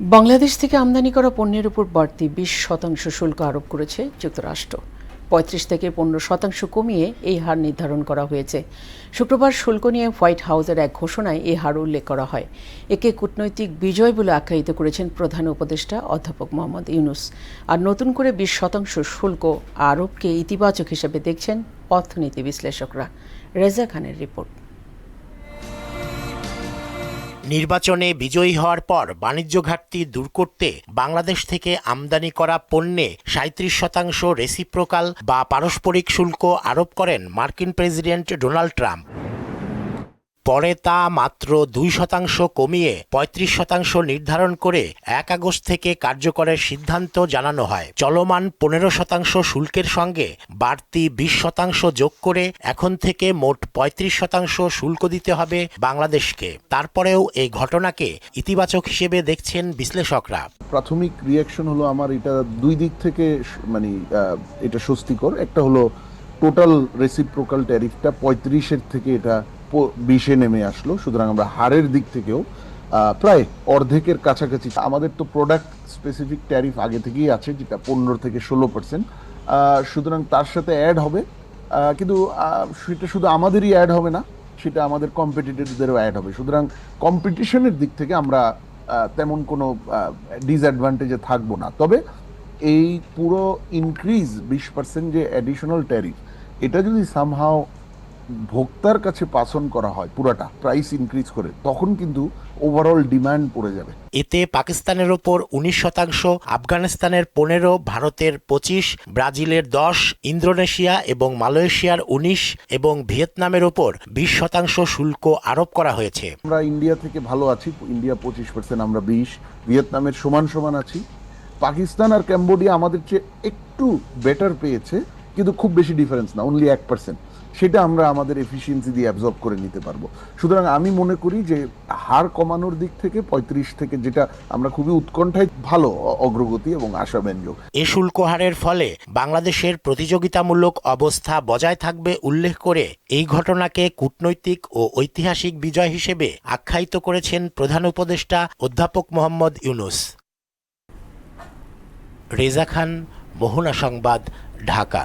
বাংলাদেশ থেকে আমদানি করা পণ্যের উপর বাড়তি বিশ শতাংশ শুল্ক আরোপ করেছে যুক্তরাষ্ট্র। পঁয়ত্রিশ থেকে পনেরো শতাংশ কমিয়ে এই হার নির্ধারণ করা হয়েছে। শুক্রবার শুল্ক নিয়ে হোয়াইট হাউসের এক ঘোষণায় এই হার উল্লেখ করা হয়। একে কূটনৈতিক বিজয় বলে আখ্যায়িত করেছেন প্রধান উপদেষ্টা অধ্যাপক মোহাম্মদ ইউনুস। আর নতুন করে বিশ শতাংশ শুল্ক আরোপকে ইতিবাচক হিসেবে দেখছেন অর্থনীতি বিশ্লেষকরা। রেজা খানের রিপোর্ট। নির্বাচনে বিজয়ী হওয়ার পর বাণিজ্য ঘাটতি দূর করতে বাংলাদেশ থেকে আমদানি করা পণ্যে সাঁত্রিশ শতাংশ রেসিপ্রোকাল বা পারস্পরিক শুল্ক আরোপ করেন মার্কিন প্রেসিডেন্ট ডোনাল্ড ট্রাম্প। পরে তা মাত্র দুই শতাংশ কমিয়ে ৩৫ শতাংশ নির্ধারণ করে এক আগস্ট থেকে কার্যকরের সিদ্ধান্ত জানানো হয়। চলমান পনেরো শতাংশ শুল্কের সঙ্গে বাড়তি বিশ শতাংশ যোগ করে এখন থেকে মোট ৩৫ শতাংশ শুল্ক দিতে হবে বাংলাদেশকে। তারপরেও এই ঘটনাকে ইতিবাচক হিসেবে দেখছেন বিশ্লেষকরা। প্রাথমিক রিয়াকশন হলো আমার এটা দুই দিক থেকে মানে এটা স্বস্তিকর। একটা হলো টোটাল রেসিপ্রোকাল ট্যারিফটা পঁয়ত্রিশের থেকে এটা বিশে নেমে আসলো, সুতরাং আমরা হারের দিক থেকেও প্রায় অর্ধেকের কাছাকাছি। আমাদের তো প্রোডাক্ট স্পেসিফিক ট্যারিফ আগে থেকেই আছে, যেটা পনেরো থেকে ষোলো পার্সেন্ট সুতরাং তার সাথে অ্যাড হবে। কিন্তু সেটা শুধু আমাদেরই অ্যাড হবে না, সেটা আমাদের কম্পিটিটরদেরও অ্যাড হবে। সুতরাং কম্পিটিশনের দিক থেকে আমরা তেমন কোনো ডিসঅ্যাডভান্টেজে থাকব না। তবে এই পুরো ইনক্রিজ বিশ পার্সেন্ট যে অ্যাডিশনাল ট্যারিফ এটা যদি সামহাও ভোক্তার কাছে পাসন করা হয় পুরাটা প্রাইস ইনক্রিজ করে তখন কিন্তু ওভারঅল ডিমান্ড পড়ে যাবে। এতে পাকিস্তানের ওপর উনিশ শতাংশ আফগানিস্তানের পনেরো ভারতের পঁচিশ ব্রাজিলের দশ ইন্দোনেশিয়া এবং মালয়েশিয়ার উনিশ এবং ভিয়েতনামের ওপর বিশ শতাংশ শুল্ক আরোপ করা হয়েছে। আমরা ইন্ডিয়া থেকে ভালো আছি ইন্ডিয়া পঁচিশ পার্সেন্ট আমরা বিশ ভিয়েতনামের সমান সমান আছি। পাকিস্তান আর ক্যাম্বোডিয়া আমাদের চেয়ে একটু বেটার পেয়েছে কিন্তু খুব বেশি ডিফারেন্স না অনলি এক পার্সেন্ট সেটা আমরা আমাদের এফিসিয়েন্সি দিয়ে অ্যাবজর্ব করে নিতে পারব। সুতরাং আমি মনে করি যে হার কমানোর দিক থেকে পঁয়ত্রিশ থেকে যেটা আমরা খুবই উৎকণ্ঠায়, ভালো অগ্রগতি এবং আশাব্যঞ্জক। এ শুল্ক হারের ফলে বাংলাদেশের প্রতিযোগিতামূলক অবস্থা বজায় থাকবে উল্লেখ করে এই ঘটনাকে কূটনৈতিক ও ঐতিহাসিক বিজয় হিসেবে আখ্যায়িত করেছেন প্রধান উপদেষ্টা অধ্যাপক মোহাম্মদ ইউনুস। রেজা খান, মোহনা সংবাদ, ঢাকা।